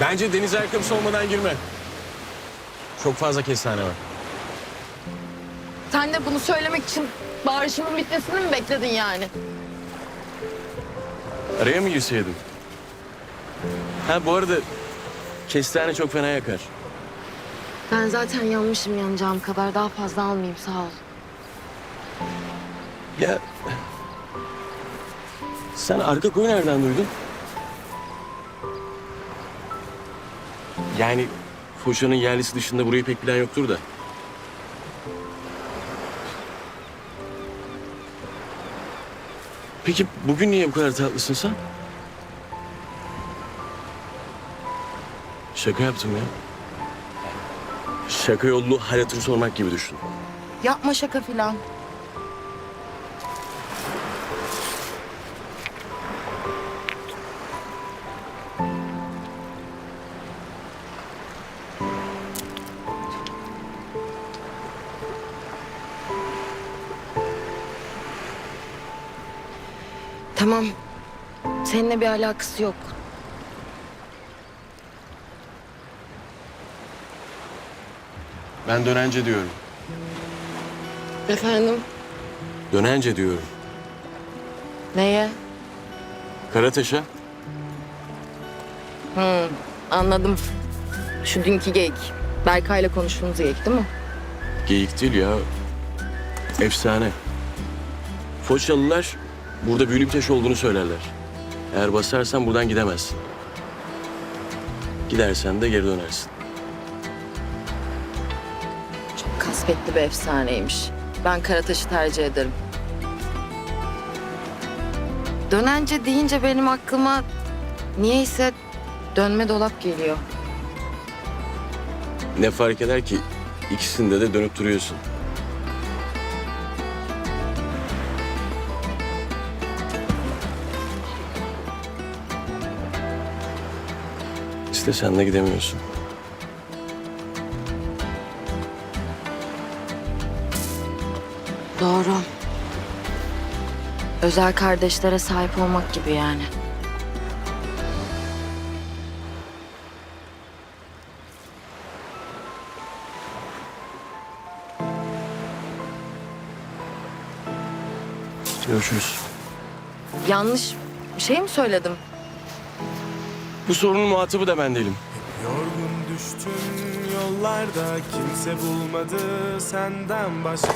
Bence deniz ayakkabısı olmadan girme. Çok fazla kestane var. Sen de bunu söylemek için bağırışımın bitmesini mi bekledin yani? Araya mı girseydin? Ha bu arada kestane çok fena yakar. Ben zaten yanmışım yanacağım kadar daha fazla almayayım sağ ol. Ya sen arka koyu nereden duydun? Yani Foça'nın yerlisi dışında burayı pek bilen yoktur da. Peki bugün niye bu kadar tatlısın sen? Şaka yaptım ya. Şaka yollu hal sormak gibi düşün. Yapma şaka filan. Tamam. Seninle bir alakası yok. Ben dönence diyorum. Efendim? Dönence diyorum. Neye? Karataş'a. Anladım. Şu dünkü geyik. Berkay'la konuştuğunuz geyik değil mi? Geyik değil ya. Efsane. Foçalılar burada büyülü bir taş olduğunu söylerler. Eğer basarsan buradan gidemezsin. Gidersen de geri dönersin. Çok kasvetli bir efsaneymiş. Ben Karataş'ı tercih ederim. Dönence deyince benim aklıma niyeyse dönme dolap geliyor. Ne fark eder ki ikisinde de dönüp duruyorsun. İstesen de gidemiyorsun. Doğru. Özel kardeşlere sahip olmak gibi yani. Görüşürüz. Yanlış bir şey mi söyledim? Bu sorunun muhatabı da ben değilim. Yorgun düştüm yollarda kimse bulmadı senden başka